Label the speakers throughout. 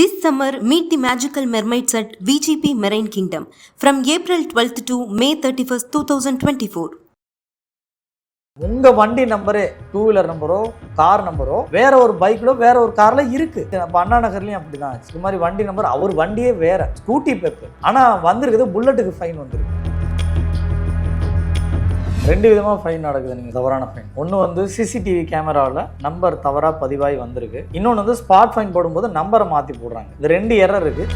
Speaker 1: This summer, meet the magical mermaids at VGP Marine Kingdom from April 12th to May 31st, 2024.
Speaker 2: உங்க வண்டி number two wheeler நம்பரோ car நம்பரோ வேற ஒரு பைக்ல வேற ஒரு கார்ல இருக்கு. நம்ம அண்ணா நகர்லயும் அப்படிதான் இது மாதிரி வண்டி நம்பர் அவர் வண்டியே வேற. ஸ்கூட்டி பெப்பு ஆனா வந்திருக்குது புல்லட்டுக்கு ஃபைன் வந்திருக்கு. ரெண்டு விதமாக ஃபைன் நடக்குது நீங்கள் தவறான ஃபைன் ஒன்று வந்து சிசிடிவி கேமராவில் நம்பர் தவறாக பதிவாகி வந்திருக்கு. இன்னொன்று வந்து ஸ்பாட் ஃபைன் போடும்போது நம்பரை மாற்றி போடுறாங்க. இது ரெண்டு எரர் இருக்கு.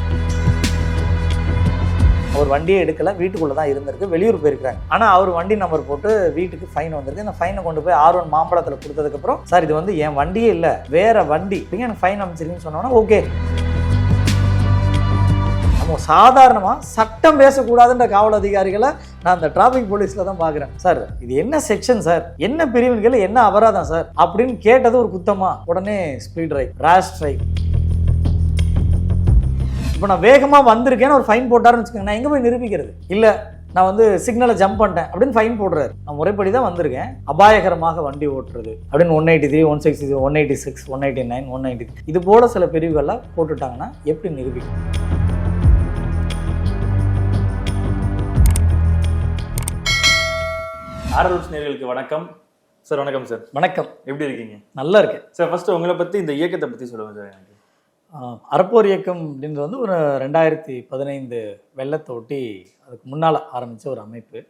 Speaker 2: அவர் வண்டியை எடுக்கல வீட்டுக்குள்ளே தான் இருந்திருக்கு. வெளியூர் போயிருக்காங்க ஆனால் அவர் வண்டி நம்பர் போட்டு வீட்டுக்கு ஃபைன் வந்திருக்கு. இந்த ஃபைனை கொண்டு போய் ஆர் ஒன் மாம்பழத்தில் கொடுத்ததுக்கப்புறம் சார் இது வந்து என் வண்டியே இல்லை. வேற வண்டி. எனக்கு ஃபைன் அமைச்சிருக்குன்னு சொன்னோன்னா ஓகே சாதாரணமாக சட்டம் பேசக்கூடாதுன்ற காவல் அதிகாரிகளை நான் அந்த டிராஃபிக் போலீஸில் தான் பார்க்குறேன். சார் இது என்ன செக்ஷன் சார்? என்ன பிரிவுகள்? என்ன அபராதம் சார்? அப்படின்னு கேட்டது ஒரு குத்தமா. உடனே ஸ்பீட் ட்ரைவ் ரேஷ் ட்ரைவ் இப்போ நான் வேகமாக வந்திருக்கேன்னு ஒரு ஃபைன் போட்டாருன்னு வச்சுக்கோங்க. நான் எங்கே போய் நிரூபிக்கிறது? இல்லை நான் வந்து சிக்னலை ஜம்ப் பண்ணிட்டேன் அப்படின்னு ஃபைன் போடுறாரு. நான் முறைப்படி தான் வந்திருக்கேன். அபாயகரமாக வண்டி ஓட்டுறது அப்படின்னு one eighty three one sixty one eighty six one eighty nine one ninety இது போல சில பிரிவுகள்லாம் போட்டுட்டாங்கன்னா எப்படி நிரூபிக்கும்
Speaker 3: ஆர்எல்ஸ் நேர்களுக்கு வணக்கம். சார் வணக்கம் சார்.
Speaker 2: வணக்கம்.
Speaker 3: எப்படி இருக்கீங்க?
Speaker 2: நல்லா இருக்கேன்.
Speaker 3: சார் ஃபர்ஸ்ட் உங்களை பத்தி இந்த இயக்கத்தை பத்தி சொல்லுங்க சார் எனக்கு.
Speaker 2: அறப்போர் இயக்கம் அப்படின்றது வந்து ஒரு ரெண்டாயிரத்தி பதினைந்து வெள்ளத்தை ஒட்டி அதுக்கு முன்னால் ஆரம்பித்த ஒரு அமைப்பு.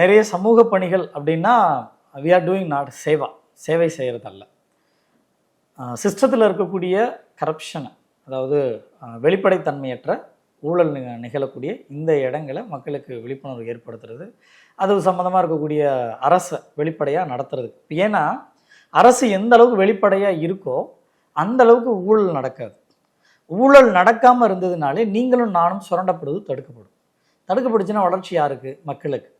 Speaker 2: நிறைய சமூக பணிகள் அப்படின்னா we are doing not seva. சேவை செய்கிறதல்ல சிஸ்டத்தில் இருக்கக்கூடிய கரப்ஷனை அதாவது வெளிப்படைத்தன்மையற்ற ஊழல் நிக- நிகழக்கூடிய இந்த இடங்களை மக்களுக்கு விழிப்புணர்வு ஏற்படுத்துறது. அது சம்மந்தமாக இருக்கக்கூடிய அரசை வெளிப்படையாக நடத்துறது ஏன்னா அரசு எந்த அளவுக்கு வெளிப்படையாக இருக்கோ அந்த அளவுக்கு ஊழல் நடக்காது. ஊழல் நடக்காமல் இருந்ததுனாலே நீங்களும் நானும் சுரண்டப்படுவது தடுக்கப்படும். தடுக்கப்படுச்சுன்னா வளர்ச்சி யாருக்கு? மக்களுக்கு.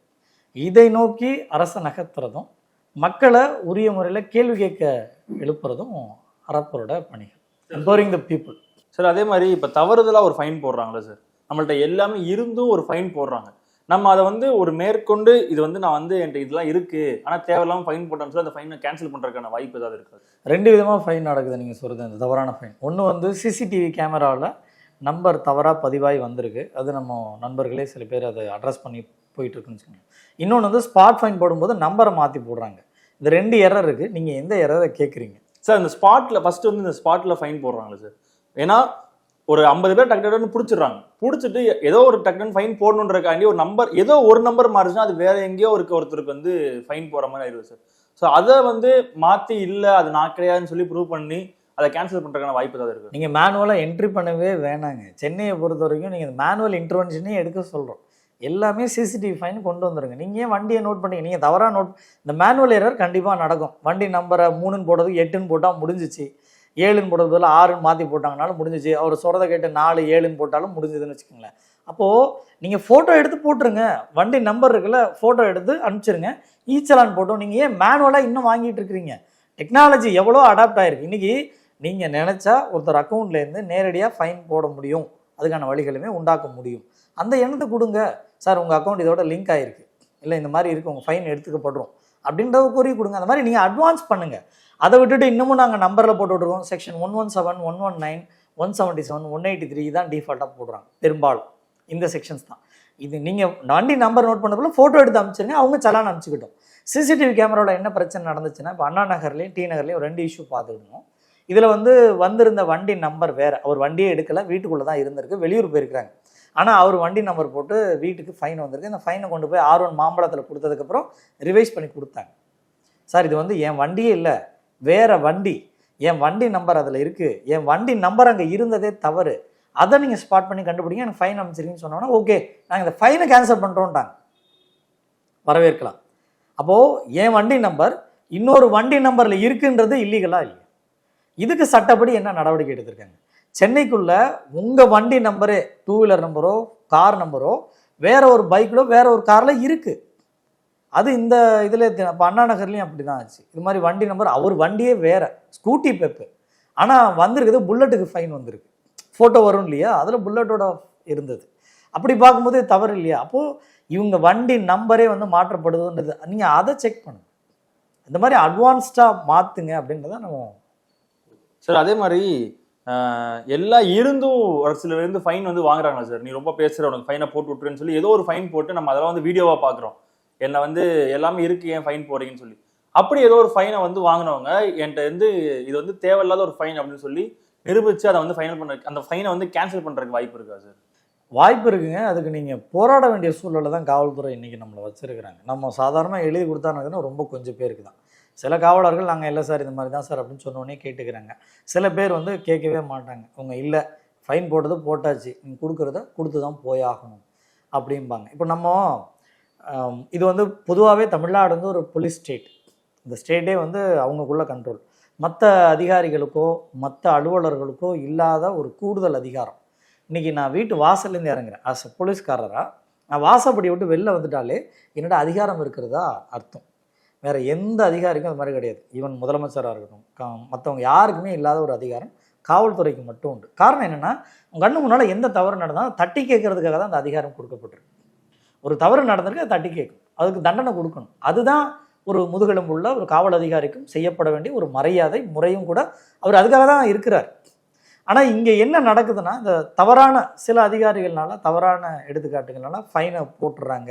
Speaker 2: இதை நோக்கி அரசை நகர்த்துறதும் மக்களை உரிய முறையில் கேள்வி கேட்க எழுப்புறதும் அரப்பரோட பணிகள். எம்பவரிங் த பீப்புள்
Speaker 3: சார் அதே மாதிரி இப்ப தவறுதலா ஒரு ஃபைன் போடுறாங்களே சார். நம்மள்ட்ட எல்லாமே இருந்தும் ஒரு ஃபைன் போடுறாங்க. நம்ம அதை வந்து ஒரு மேற்கொண்டு இது வந்து நான் வந்து என்கிட்ட இதெல்லாம் இருக்கு ஆனா தேவையில்லாம ஃபைன் போட்டேன்னு சொல்லி அந்த ஃபைனை கேன்சல் பண்றதுக்கான வாய்ப்பு ஏதாவது இருக்காது
Speaker 2: ரெண்டு விதமாக ஃபைன் நடக்குது நீங்கள் சொல்கிறது அந்த தவறான ஃபைன் ஒன்று வந்து சிசிடிவி கேமராவில் நம்பர் தவறாக பதிவாகி வந்திருக்கு. அது நம்ம நண்பர்களே சில பேர் அதை அட்ரஸ் பண்ணி போயிட்டு இருக்குன்னு வச்சுக்கோங்க இன்னொன்று வந்து ஸ்பாட் ஃபைன் போடும்போது நம்பரை மாற்றி போடுறாங்க. இது ரெண்டு எரர் இருக்குது நீங்கள் எந்த எரரை கேட்குறீங்க
Speaker 3: சார் இந்த ஸ்பாட்ல ஃபர்ஸ்ட் வந்து இந்த ஸ்பாட்ல ஃபைன் போடுறாங்களே சார். ஏன்னா ஒரு ஐம்பது பேர் டக்கு டக்குன்னு பிடிச்சிடுறாங்க. பிடிச்சிட்டு ஏதோ ஒரு டக்குன்னு ஃபைன் போடணுன்றக்காண்டி ஒரு நம்பர் ஏதோ ஒரு நம்பர் மாறிச்சுன்னா அது வேற எங்கேயோ இருக்க ஒருத்தருக்கு வந்து ஃபைன் போடுற மாதிரி ஆயிடுது சார் ஸோ அதை வந்து மாத்தி இல்லை அது நான் கிடையாதுன்னு சொல்லி ப்ரூவ் பண்ணி அதை கேன்சல் பண்ணுறதுக்கான வாய்ப்பு ஏதாவது இருக்கு?
Speaker 2: நீங்கள் மேனுவலாக என்ட்ரி பண்ணவே வேணாங்க. சென்னையை பொறுத்த வரைக்கும் நீங்கள் மேனுவல் இன்டர்வென்ஷனே எடுக்க சொல்கிறோம் எல்லாமே சிசிடிவி ஃபைன் கொண்டு வந்துருங்க. நீங்கள் ஏன் வண்டியை நோட் பண்ணீங்க நீங்கள் தவறாக நோட் இந்த மேனுவல் எரர் கண்டிப்பாக நடக்கும். வண்டி நம்பரை மூணுன்னு போடுறதுக்கு எட்டுன்னு போட்டால் முடிஞ்சிச்சு. ஏழுன்னு போடுறதுல ஆறுன்னு மாற்றி போட்டாங்கனாலும் முடிஞ்சிச்சு. அவர் சொல்கிறத கேட்டு நாலு ஏழுன்னு போட்டாலும் முடிஞ்சதுன்னு வச்சுக்கோங்களேன். அப்போது நீங்கள் ஃபோட்டோ எடுத்து போட்டுருங்க. வண்டி நம்பர் இருக்குல்ல ஃபோட்டோ எடுத்து அனுப்பிச்சிருங்க. ஈச்சலான் போட்டோம் நீங்கள் ஏன் மேனுவலாக இன்னும் வாங்கிட்டு இருக்கிறீங்க? டெக்னாலஜி எவ்வளோ அடாப்ட் ஆயிருக்கு. இன்றைக்கி நீங்கள் நினச்சா ஒருத்தர் அக்கௌண்ட்லேருந்து நேரடியாக ஃபைன் போட முடியும். அதுக்கான வழிகளுமே உண்டாக்க முடியும். அந்த எண்ணத்தை கொடுங்க. சார் உங்கள் அக்கௌண்ட் இதோட லிங்க் ஆகிருக்கு இல்லை இந்த மாதிரி இருக்குது உங்கள் ஃபைன் எடுத்துக்கப்படுறோம். அப்படின்றத கூறி கொடுங்க. அந்த மாதிரி நீங்கள் அட்வான்ஸ் பண்ணுங்கள் அதை விட்டுட்டு இன்னமும் நாங்கள் நம்பரில் போட்டு விட்ருக்கோம் section one one seven one one nine one seventy seven one eighty three தான் டிஃபால்ட்டாக போடுறாங்க. பெரும்பாலும் இந்த செக்ஷன்ஸ் தான். இது நீங்கள் வண்டி நம்பர் நோட் பண்ணக்குள்ள ஃபோட்டோ எடுத்து அனுப்பிச்சிருங்க. அவங்க சலான் அனுப்பிச்சிக்கிட்டோம். சிசிடிவி கேமராவில் என்ன பிரச்சனை நடந்துச்சுன்னா இப்போ அண்ணா நகர்லேயும் டி நகர்லேயும் ரெண்டு இஷ்யூ பார்த்துக்கணும். இதில் வந்து வந்திருந்த வண்டி நம்பர் வேறு. அவர் வண்டியே எடுக்கலை. வீட்டுக்குள்ளே தான் இருந்திருக்கு. வெளியூர் போயிருக்கிறாங்க. ஆனால் அவர் வண்டி நம்பர் போட்டு வீட்டுக்கு ஃபைன் வந்திருக்கு. இந்த ஃபைனை கொண்டு போய் ஆர் ஒன் மாம்பழத்தில் கொடுத்ததுக்கப்புறம் ரிவைஸ் பண்ணி கொடுத்தாங்க. சார் இது வந்து என் வண்டியே இல்லை. வேறு வண்டி. என் வண்டி நம்பர் அதில் இருக்குது என் வண்டி நம்பர் அங்கே இருந்ததே தவறு. அதை நீங்கள் ஸ்பாட் பண்ணி கண்டுபிடிங்க. எனக்கு ஃபைன் அமைச்சிருக்கீங்கன்னு சொன்னோன்னா ஓகே நாங்கள் இந்த ஃபைனை கேன்சல் பண்ணுறோன்ட்டாங்க வரவேற்கலாம். அப்போது என் வண்டி நம்பர் இன்னொரு வண்டி நம்பரில் இருக்குன்றது இல்லீகலாக இல்லை இதுக்கு சட்டப்படி என்ன நடவடிக்கை எடுத்திருக்காங்க? சென்னைக்குள்ள உங்கள் வண்டி நம்பரே டூ வீலர் நம்பரோ கார் நம்பரோ வேற ஒரு பைக்கிலோ வேற ஒரு காரில் இருக்குது அது இந்த இதில் இப்போ அண்ணா நகர்லேயும் அப்படி தான் ஆச்சு. இது மாதிரி வண்டி நம்பர் அவர் வண்டியே வேற. ஸ்கூட்டி பெப்பு ஆனால் வந்திருக்குது புல்லட்டுக்கு ஃபைன் வந்திருக்கு. ஃபோட்டோ வரும் இல்லையா? அதில் புல்லட்டோட இருந்தது. அப்படி பார்க்கும்போது தவறு இல்லையா? அப்போது இவங்க வண்டி நம்பரே வந்து மாற்றப்படுதுன்றது நீங்கள் அதை செக் பண்ணுங்க. இந்த மாதிரி அட்வான்ஸ்டாக மாற்றுங்க அப்படின்றத நம்ம
Speaker 3: சார் அதே மாதிரி எல்லாம் இருந்தும் ஒரு சில இருந்து ஃபைன் வந்து வாங்குறாங்களா சார் நீ ரொம்ப பேசுற உனக்கு ஃபைனை போட்டு விட்டுருன்னு சொல்லி ஏதோ ஒரு ஃபைன் போட்டு நம்ம அதெல்லாம் வந்து வீடியோவா பாக்குறோம். என்ன வந்து எல்லாமே இருக்கு ஏன் ஃபைன் போடுறீங்கன்னு சொல்லி. அப்படி ஏதோ ஒரு ஃபைனை வந்து வாங்கினவங்க என்கிட்ட வந்து இது வந்து தேவையில்லாத ஒரு ஃபைன் அப்படின்னு சொல்லி நிரூபிச்சு அதை வந்து ஃபைனல் பண்ண அந்த ஃபைனை வந்து கேன்சல் பண்றதுக்கு வாய்ப்பு இருக்கா சார்
Speaker 2: வாய்ப்பு இருக்குங்க. அதுக்கு நீங்கள் போராட வேண்டிய சூழலில் தான் காவல்துறை இன்றைக்கி நம்மளை வச்சுருக்கிறாங்க. நம்ம சாதாரணமாக எழுதி கொடுத்தானுங்கன்னா ரொம்ப கொஞ்சம் பேருக்கு தான். சில காவலர்கள் நாங்கள் இல்லை சார் இந்த மாதிரி தான் சார் அப்படின்னு சொன்னோடனே கேட்டுக்கிறாங்க. சில பேர் வந்து கேட்கவே மாட்டாங்க. அவங்க இல்லை. ஃபைன் போட்டது போட்டாச்சு. நீங்கள் கொடுக்குறத கொடுத்து தான் போயாகணும் அப்படிம்பாங்க. இப்போ நம்ம இது வந்து பொதுவாகவே தமிழ்நாடு வந்து ஒரு போலீஸ் ஸ்டேட் இந்த ஸ்டேட்டே வந்து அவங்களுக்குள்ள கண்ட்ரோல் மற்ற அதிகாரிகளுக்கோ மற்ற அலுவலர்களுக்கோ இல்லாத ஒரு கூடுதல் அதிகாரம். இன்றைக்கி நான் வீட்டு வாசல்லேருந்து இறங்குறேன். அஸ் போலீஸ்காரராக நான் வாசப்படி விட்டு வெளில வந்துட்டாலே என்னோட அதிகாரம் இருக்கிறதா? அர்த்தம். வேறு எந்த அதிகாரிக்கும் அது மாதிரி கிடையாது. ஈவன் முதலமைச்சராக இருக்கட்டும் கா மற்றவங்க யாருக்குமே இல்லாத ஒரு அதிகாரம் காவல்துறைக்கு மட்டும் உண்டு. காரணம் என்னென்னா உங்கள் கண்ணு முன்னால் எந்த தவறு நடந்தாலும் தட்டி கேட்கறதுக்காக தான் அந்த அதிகாரம் கொடுக்கப்பட்டிருக்கு. ஒரு தவறு நடந்திருக்கு அதை தட்டி கேட்கும். அதுக்கு தண்டனை கொடுக்கணும். அதுதான் ஒரு முதுகெலும்புள்ள ஒரு காவல் அதிகாரிக்கும் செய்யப்பட வேண்டிய ஒரு மரியாதை முறையும் கூட அவர் அதுக்காக தான் இருக்கிறார். ஆனால் இங்கே என்ன நடக்குதுன்னா இந்த தவறான சில அதிகாரிகள்னால தவறான எடுத்துக்காட்டுகள்னால ஃபைனை போட்டுடுறாங்க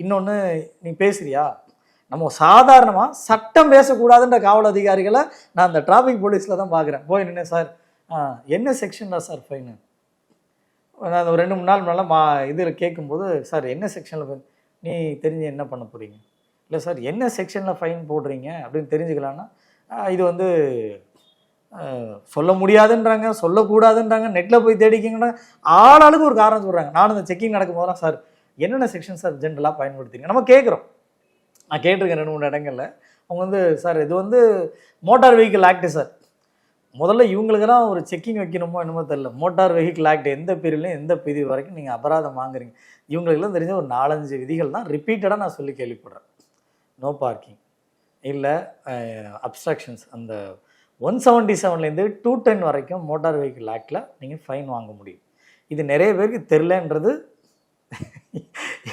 Speaker 2: இன்னொன்று நீ பேசுறியா? நம்ம சாதாரணமாக சட்டம் பேசக்கூடாதுன்ற காவல் அதிகாரிகளை நான் அந்த டிராஃபிக் போலீஸில் தான் பார்க்குறேன் போய் நின்று சார் ஆ, என்ன செக்ஷனில் சார் ஃபைனு நான் ஒரு ரெண்டு மூணு நாள் முன்னால் மா இதில் கேட்கும்போது சார் என்ன செக்ஷனில் ஃபைன் நீ தெரிஞ்சு என்ன பண்ண போகிறீங்க இல்லை சார் என்ன செக்ஷனில் ஃபைன் போடுறீங்க? அப்படின்னு தெரிஞ்சுக்கலான்னா இது வந்து சொல்ல முடியாதுன்றாங்க சொல்லக்கூடாதுன்றாங்க நெட்டில் போய் தேடிக்கிங்கன்னா ஆளாளுக்கு ஒரு காரணம் சொல்கிறாங்க நானும் இந்த செக்கிங் நடக்கும் போதெல்லாம் சார் என்னென்ன செக்ஷன் சார் ஜென்ரலாக பயன்படுத்துறீங்க? நம்ம கேட்குறோம் நான் கேட்டிருக்கேன் ரெண்டு மூணு இடங்கள்ல. அவங்க வந்து சார் இது வந்து மோட்டார் வெஹிக்கிள் ஆக்ட் சார். முதல்ல இவங்களுக்கெல்லாம் ஒரு செக்கிங் வைக்கணுமோ என்னமோ தெரில மோட்டார் வெஹிக்கிள் ஆக்ட் எந்த பிரிவுலையும் எந்த பிரிவு வரைக்கும் நீங்கள் அபராதம் வாங்குறீங்க. இவங்களுக்கெல்லாம் தெரிஞ்ச ஒரு நாலஞ்சு விதிகள் தான் ரிப்பீட்டடாக நான் சொல்லி கேள்விப்படுறேன். நோ பார்க்கிங் இல்லை அப்ஸ்ட்ரக்ஷன்ஸ் அந்த ஒன் செவன்ட்டி செவன்லேருந்து டூ டென் வரைக்கும் மோட்டார் வெஹிக்கிள் ஆக்டில் நீங்கள் ஃபைன் வாங்க முடியும். இது நிறைய பேருக்கு தெரிலன்றது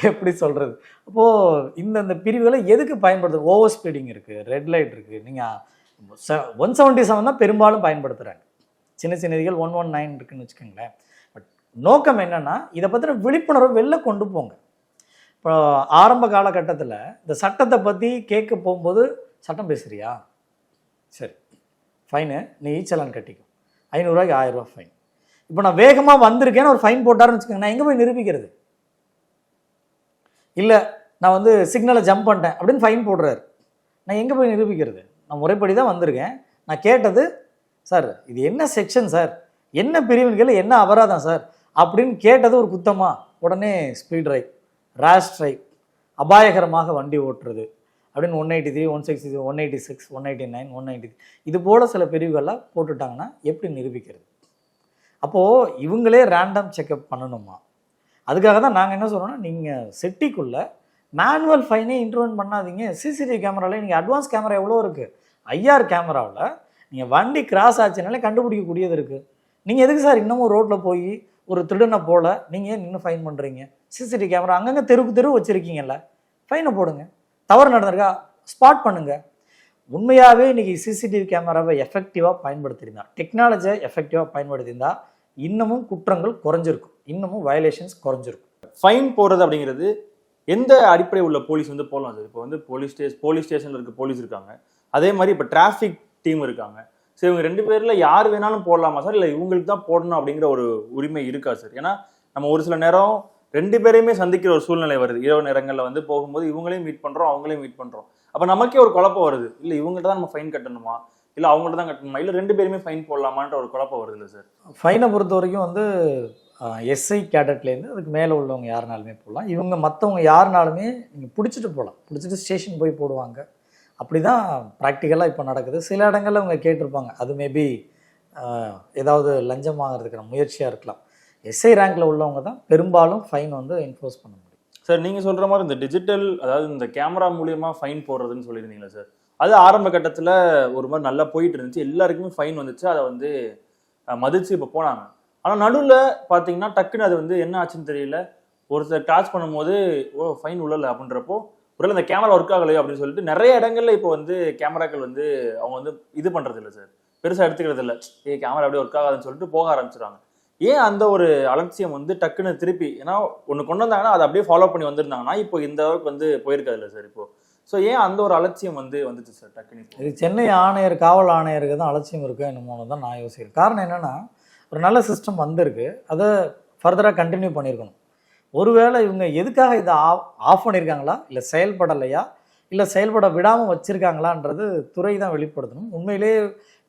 Speaker 2: எப்படி சொல்கிறது அப்போது இந்த இந்த பிரிவுகளை எதுக்கு பயன்படுத்து ஓவர் ஸ்பீடிங் இருக்குது ரெட் லைட் இருக்குது நீங்கள் ஒன் செவன்ட்டி செவன் தான் பெரும்பாலும் பயன்படுத்துகிறாங்க சின்ன சின்ன இதுகள் ஒன் ஒன் நைன் இருக்குன்னு வச்சுக்கோங்களேன். பட் நோக்கம் என்னென்னா இதை பற்றின விழிப்புணர்வு வெளில கொண்டு போங்க. இப்போ ஆரம்ப காலகட்டத்தில் இந்த சட்டத்தை பற்றி கேட்க போகும்போது சட்டம் பேசுகிறியா சரி. ஃபைனு நீ ஈச்சலான் கட்டிக்கும். ஐநூறுரூவாய்க்கு ஆயிரரூவா ஃபைன் இப்போ நான் வேகமாக வந்திருக்கேன்னு ஒரு ஃபைன் போட்டாருன்னு வச்சுக்கோங்க. நான் எங்கே போய் நிரூபிக்கிறது? இல்லை நான் வந்து சிக்னலை ஜம்ப் பண்ணிட்டேன் அப்படின்னு ஃபைன் போடுறாரு. நான் எங்கே போய் நிரூபிக்கிறது? நான் முறைப்படி தான் வந்திருக்கேன். நான் கேட்டது சார் இது என்ன செக்ஷன் சார் என்ன பிரிவுன்னு கேளு என்ன அபராதம் சார் அப்படின்னு கேட்டது ஒரு குத்தமாக உடனே ஸ்பீட் ட்ரைவ் ரேஷ் ட்ரைவ் அபாயகரமாக வண்டி ஓட்டுறது. அப்படின்னு one eighty three one sixty three one eighty six one eighty nine one ninety இது போல் சில பிரிவுகள்லாம் போட்டுட்டாங்கன்னா எப்படி நிரூபிக்கிறது? அப்போது இவங்களே ரேண்டம் செக்கப் பண்ணணுமா? அதுக்காக தான் நாங்கள் என்ன சொல்கிறோம்னா நீங்கள் செட்டிக்குள்ளே மேனுவல் ஃபைனே இன்ட்ரோன் பண்ணாதீங்க. சிசிடிவி கேமராவில் நீங்கள் அட்வான்ஸ் கேமரா எவ்வளோ இருக்குது ஐஆர் கேமராவில் நீங்கள் வண்டி கிராஸ் ஆச்சுனாலே கண்டுபிடிக்கக்கூடியது இருக்குது நீங்கள் எதுக்கு சார் இன்னமும் ரோட்டில் போய் ஒரு திருடனை போல் நீங்கள் ஏன் நின்று ஃபைன் பண்ணுறீங்க சிசிடிவி கேமரா அங்கங்கே தெருக்கு தெரு வச்சுருக்கீங்கல்ல. ஃபைனை போடுங்க. தவறு நடந்திருக்கா? ஸ்பாட் பண்ணுங்க. உண்மையாகவே இன்றைக்கி சிசிடிவி கேமராவை எஃபெக்டிவாக பயன்படுத்தியிருந்தா. டெக்னாலஜியை எஃபெக்டிவாக பயன்படுத்தியிருந்தா இன்னமும் குற்றங்கள் குறைஞ்சிருக்கும். இன்னமும் வயலேஷன்ஸ் குறைஞ்சிருக்கும்.
Speaker 3: ஃபைன் போடுறது அப்படிங்கிறது எந்த அடிப்படை உள்ள போலீஸ் வந்து போடலாம் சார்? இப்போ வந்து போலீஸ் ஸ்டேஷன் போலீஸ் ஸ்டேஷனில் இருக்க போலீஸ் இருக்காங்க. அதே மாதிரி இப்போ டிராஃபிக் டீம் இருக்காங்க. சரி இவங்க ரெண்டு பேரில் யார் வேணாலும் போடலாமா சார்? இல்லை இவங்களுக்கு தான் போடணும் அப்படிங்கிற ஒரு உரிமை இருக்கா சார்? ஏன்னா நம்ம ஒரு சில நேரம் ரெண்டு பேரையுமே சந்திக்கிற ஒரு சூழ்நிலை வருது. இரவு நேரங்களில் வந்து போகும்போது இவங்களையும் மீட் பண்ணுறோம் அவங்களையும் மீட் பண்ணுறோம் அப்போ நமக்கே ஒரு குழப்பம் வருது. இல்லை இவங்கள்ட்ட தான் நம்ம ஃபைன் கட்டணுமா? இல்லை அவங்கள்ட்ட தான் கட்டணுமா? இல்லை ரெண்டு பேருமே ஃபைன் போடலாமான்ற ஒரு குழப்பம் வருது இல்லை சார்
Speaker 2: ஃபைனை பொறுத்த வரைக்கும் வந்து எஸ்ஐ கேடட்லேருந்து அதுக்கு மேலே உள்ளவங்க யாருனாலுமே போடலாம். இவங்க மற்றவங்க யாருனாலுமே நீங்கள் பிடிச்சிட்டு போகலாம் பிடிச்சிட்டு ஸ்டேஷன் போய் போடுவாங்க. அப்படி தான் ப்ராக்டிக்கலாக இப்போ நடக்குது. சில இடங்களில் அவங்க கேட்டிருப்பாங்க. அது மேபி ஏதாவது லஞ்சம் வாங்குறதுக்கான முயற்சியாக இருக்கலாம். எஸ்ஐ ரேங்கில் உள்ளவங்க தான் பெரும்பாலும் ஃபைன் வந்து என்ஃபோர்ஸ் பண்ண முடியும்.
Speaker 3: சார் நீங்க சொல்ற மாதிரி இந்த டிஜிட்டல் அதாவது இந்த கேமரா மூலியமா ஃபைன் போடுறதுன்னு சொல்லியிருந்தீங்களா சார் அது ஆரம்ப கட்டத்துல ஒரு மாதிரி நல்லா போயிட்டு இருந்துச்சு எல்லாருக்குமே ஃபைன் வந்துச்சு. அதை வந்து மதித்து மதிச்சு இப்போ போனாங்க. ஆனால் நடுவில் பார்த்தீங்கன்னா டக்குன்னு அது வந்து என்ன ஆச்சுன்னு தெரியல. ஒருத்தர் டாச் பண்ணும்போது ஓ ஃபைன் உள்ளல அப்படின்றப்போ ஒருவேளை அந்த கேமரா ஒர்க் ஆகலையோ அப்படின்னு சொல்லிட்டு நிறைய இடங்கள்ல இப்போ வந்து கேமராக்கள் வந்து அவங்க வந்து இது பண்ணுறது இல்லை சார் பெருசாக எடுத்துக்கிறது இல்லை ஏ கேமரா அப்படியே ஒர்க் ஆகாதுன்னு சொல்லிட்டு போக ஆரம்பிச்சிடுறாங்க ஏன் அந்த ஒரு அலட்சியம் வந்து டக்குன்னு திருப்பி ஏன்னா ஒன்று கொண்டு வந்தாங்கன்னா அதை அப்படியே ஃபாலோ பண்ணி வந்திருந்தாங்கன்னா இப்போ இந்த அளவுக்கு வந்து போயிருக்காதுல்ல சார் இப்போ. ஸோ ஏன் அந்த ஒரு அலட்சியம் வந்து வந்துச்சு சார் டக்குன்னு
Speaker 2: இது சென்னை ஆணையர் காவல் ஆணையருக்கு தான் அலட்சியம் இருக்கோ என்னமோன்னு தான் நான் யோசிக்கிறேன். காரணம் என்னென்னா ஒரு நல்ல சிஸ்டம் வந்திருக்கு. அதை ஃபர்தராக கண்டினியூ பண்ணியிருக்கணும் ஒருவேளை இவங்க எதுக்காக இதை ஆஃப் ஆஃப் பண்ணியிருக்காங்களா இல்லை செயல்படலையா? இல்லை செயல்பட விடாமல் வச்சுருக்காங்களான்றது துறை தான் வெளிப்படுத்தணும். உண்மையிலே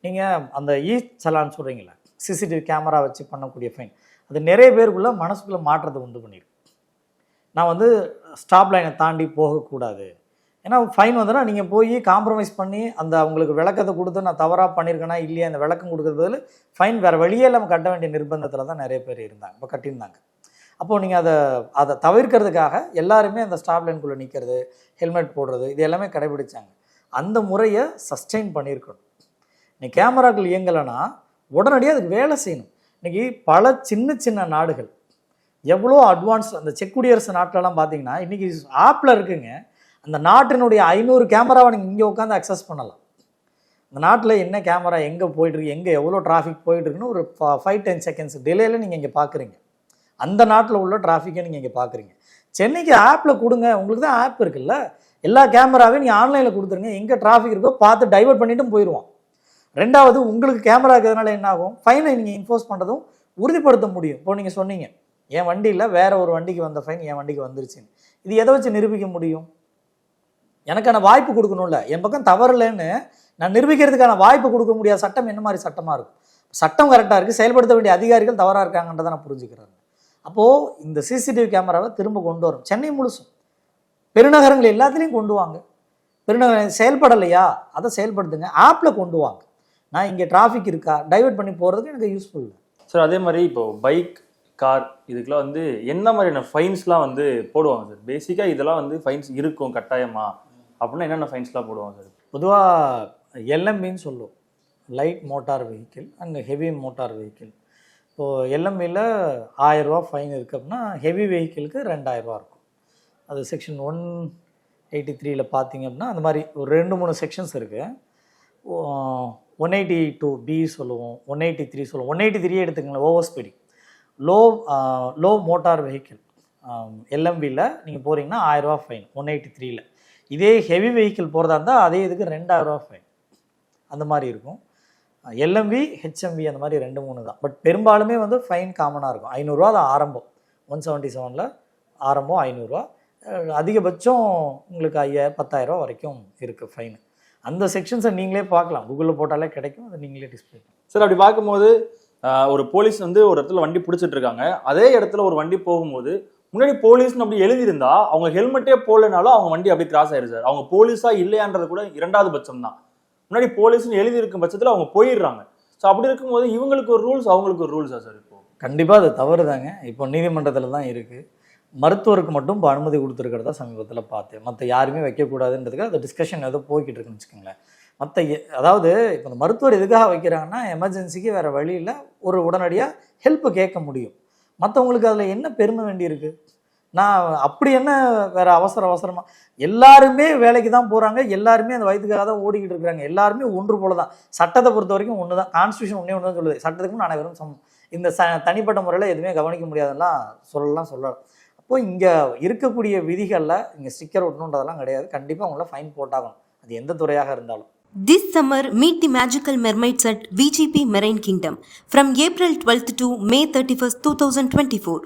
Speaker 2: நீங்கள் அந்த இ சலான் சொல்கிறீங்களா சிசிடிவி கேமரா வச்சு பண்ணக்கூடிய ஃபைன் அது நிறைய பேருக்குள்ள மனசுக்குள்ளே மாற்றத்தை உண்டு பண்ணியிருக்கு நான் வந்து ஸ்டாப் லைனை தாண்டி போகக்கூடாது. ஏன்னா ஃபைன் வந்துன்னா நீங்கள் போய் காம்ப்ரமைஸ் பண்ணி அந்த அவங்களுக்கு விளக்கத்தை கொடுத்து நான் தவறாக பண்ணியிருக்கேனா இல்லையா அந்த விளக்கம் கொடுக்குறதுல ஃபைன் வேறு வழியே இல்லாமல் கட்ட வேண்டிய நிர்பந்தத்தில் தான் நிறைய பேர் இருந்தாங்க இப்போ கட்டியிருந்தாங்க. அப்போது நீங்கள் அதை அதை தவிர்க்கிறதுக்காக எல்லாருமே அந்த ஸ்டாப் லைனுக்குள்ளே நிற்கிறது ஹெல்மெட் போடுறது இது எல்லாமே கடைபிடிச்சாங்க. அந்த முறையை சஸ்டெயின் பண்ணியிருக்கணும். நீ கேமராக்கள் இயங்கலைன்னா உடனடியாக அதுக்கு வேலை செய்யணும். இன்றைக்கி பல சின்ன சின்ன நாடுகள் எவ்வளோ அட்வான்ஸ் அந்த செக் குடியரசு நாட்டிலலாம் பார்த்தீங்கன்னா இன்றைக்கி ஆப்பில் இருக்குங்க. அந்த நாட்டினுடைய ஐநூறு கேமராவை நீங்கள் இங்கே உட்காந்து அக்சஸ் பண்ணலாம். அந்த நாட்டில் என்ன கேமரா எங்கே போயிட்டுருக்கு எங்கே எவ்வளோ டிராஃபிக் போயிட்டுருக்குன்னு ஒரு ஃபைவ் டென் செகண்ட்ஸ் டிலேயில் நீங்கள் இங்கே பார்க்குறீங்க அந்த நாட்டில் உள்ள டிராஃபிக்கை நீங்கள் இங்கே பார்க்குறீங்க சென்னைக்கு ஆப்பில் கொடுங்க உங்களுக்கு தான் ஆப் இருக்குல்ல. எல்லா கேமராவையும் நீங்கள் ஆன்லைனில் கொடுத்துருங்க. எங்கே டிராஃபிக் இருக்கோ பார்த்து டைவர்ட் பண்ணிட்டும் போயிடுவான் ரெண்டாவது உங்களுக்கு கேமரா இருக்கிறதுனால என்ன ஆகும் ஃபைனை நீங்கள் இன்ஃபோர்ஸ் பண்ணுறதும் உறுதிப்படுத்த முடியும். இப்போ நீங்கள் சொன்னீங்க என் வண்டியில் வேற ஒரு வண்டிக்கு வந்த ஃபைன் என் வண்டிக்கு வந்துருச்சுன்னு. இது எதை வச்சு நிரூபிக்க முடியும்? எனக்கான வாய்ப்பு கொடுக்கணும்ல. என் பக்கம் தவறில்லைன்னு நான் நிரூபிக்கிறதுக்கான வாய்ப்பு கொடுக்க முடியாத சட்டம் என்ன மாதிரி சட்டமாக இருக்கும்? சட்டம் கரெக்டாக இருக்குது செயல்படுத்த வேண்டிய அதிகாரிகள் தவறாக இருக்காங்கன்றதை நான் புரிஞ்சுக்கிறேன். அப்போது இந்த சிசிடிவி கேமராவை திரும்ப கொண்டு வரும். சென்னை முழுசும். பெருநகரங்கள் எல்லாத்துலேயும் கொண்டு வாங்க. பெருநகரம் செயல்படலையா? அதை செயல்படுத்துங்க. ஆப்பில் கொண்டு வாங்க. நான் இங்கே டிராஃபிக் இருக்கா? டைவர்ட் பண்ணி போகிறதுக்கு எனக்கு யூஸ்ஃபுல்
Speaker 3: சார் அதே மாதிரி இப்போ பைக் கார் இதுக்கெல்லாம் வந்து என்ன மாதிரியான ஃபைன்ஸ்லாம் வந்து போடுவாங்க சார் பேசிக்காக இதெல்லாம் வந்து ஃபைன்ஸ் இருக்கும் கட்டாயமா? அப்படின்னா என்னென்ன ஃபைன்ஸ்லாம் போடுவாங்க சார்
Speaker 2: பொதுவாக எல்எம்பின்னு சொல்லுவோம். Light motor vehicle and heavy motor vehicle இப்போது எல்எம்பியில் ஆயிரரூவா ஃபைன் இருக்குது அப்படின்னா ஹெவி வெஹிக்கிளுக்கு ரெண்டாயிரரூவா இருக்கும். அது செக்ஷன் ஒன் எயிட்டி த்ரீல பார்த்தீங்க அப்படின்னா அந்த மாதிரி ஒரு ரெண்டு மூணு செக்ஷன்ஸ் இருக்குது ஒன் எயிட்டி டூ பி சொல்லுவோம். ஒன் எயிட்டி த்ரீ சொல்லுவோம் one eighty three எடுத்துக்கங்களேன் over speeding low low motor vehicle எல்எம்பியில் நீங்கள் போகிறீங்கன்னா ஆயிரரூவா ஃபைன் ஒன் எயிட்டி த்ரீயில் இதே ஹெவி வெஹிக்கிள் போகிறதா இருந்தால் அதே இதுக்கு ரெண்டாயிரரூவா ஃபைன் அந்த மாதிரி இருக்கும். எல்எம்பி ஹெச்எம்பி அந்த மாதிரி ரெண்டு மூணு தான். பட் பெரும்பாலுமே வந்து ஃபைன் காமனாக இருக்கும். ஐநூறுரூவா அது ஆரம்பம். ஒன் செவன்ட்டி செவனில் ஆரம்பம் ஐநூறுரூவா அதிகபட்சம் உங்களுக்கு ஐயாயிரம் பத்தாயிரரூவா வரைக்கும் இருக்குது ஃபைனு அந்த செக்ஷன்ஸை நீங்களே பார்க்கலாம். கூகுளில் போட்டாலே கிடைக்கும். அதை நீங்களே டிஸ்பிளே
Speaker 3: சார் அப்படி பார்க்கும்போது ஒரு போலீஸ் வந்து ஒரு இடத்துல வண்டி பிடிச்சிட்டு இருக்காங்க அதே இடத்துல ஒரு வண்டி போகும்போது முன்னாடி போலீஸ்னு அப்படி எழுதியிருந்தா அவங்க ஹெல்மெட்டே போடலனாலும் அவங்க வண்டி அப்படி கிராஸ் ஆயிரு சார். அவங்க போலீஸா இல்லையான்றது கூட இரண்டாவது பட்சம் தான் முன்னாடி போலீஸ்னு எழுதி இருக்கும் பட்சத்துல அவங்க போயிடுறாங்க. ஸோ அப்படி இருக்கும்போது இவங்களுக்கு ஒரு ரூல்ஸ் அவங்களுக்கு ஒரு ரூல்ஸா சார் இப்போ?
Speaker 2: கண்டிப்பாக அது தவறு தாங்க இப்போ நீதிமன்றத்தில் தான் இருக்குது மருத்துவருக்கு மட்டும் இப்போ அனுமதி கொடுத்துருக்கிறதா சமீபத்தில் பார்த்தேன். மற்ற யாருமே வைக்கக்கூடாதுன்றதுக்கு அந்த டிஸ்கஷன் ஏதோ போய்கிட்டு இருக்குன்னு வச்சுக்கோங்களேன் மற்ற அதாவது இப்போ இந்த மருத்துவர் எதுக்காக வைக்கிறாங்கன்னா எமர்ஜென்சிக்கு வேறு வழியில் ஒரு உடனடியாக ஹெல்ப்பு கேட்க முடியும். மற்றவங்களுக்கு அதில் என்ன பெருமை வேண்டியிருக்கு? நான் அப்படி என்ன வேறு அவசர அவசரமாக எல்லாருமே வேலைக்கு தான் போகிறாங்க எல்லாருமே அந்த வயதுக்காக தான் ஓடிக்கிட்டு இருக்கிறாங்க. எல்லாருமே ஒன்று போல தான் சட்டத்தை பொறுத்த வரைக்கும் ஒன்று தான் கான்ஸ்டியூஷன் ஒன்றே ஒன்று தான் சொல்லுது. சட்டத்துக்கு நான் அனைவரும் சமம். இந்த ச தனிப்பட்ட முறையில் எதுவுமே கவனிக்க முடியாதுலாம் சொல்லலாம் சொல்லலாம். அப்போ இங்கே இருக்கக்கூடிய விதிகளில் இங்கே ஸ்டிக்கர் ஒட்டணுன்றதெல்லாம் கிடையாது. கண்டிப்பாக அவங்கள ஃபைன் போட்டாகணும். அது எந்த துறையாக இருந்தாலும்.
Speaker 1: This summer, meet the magical mermaids at VGP Marine Kingdom from April 12th to May 31st, 2024.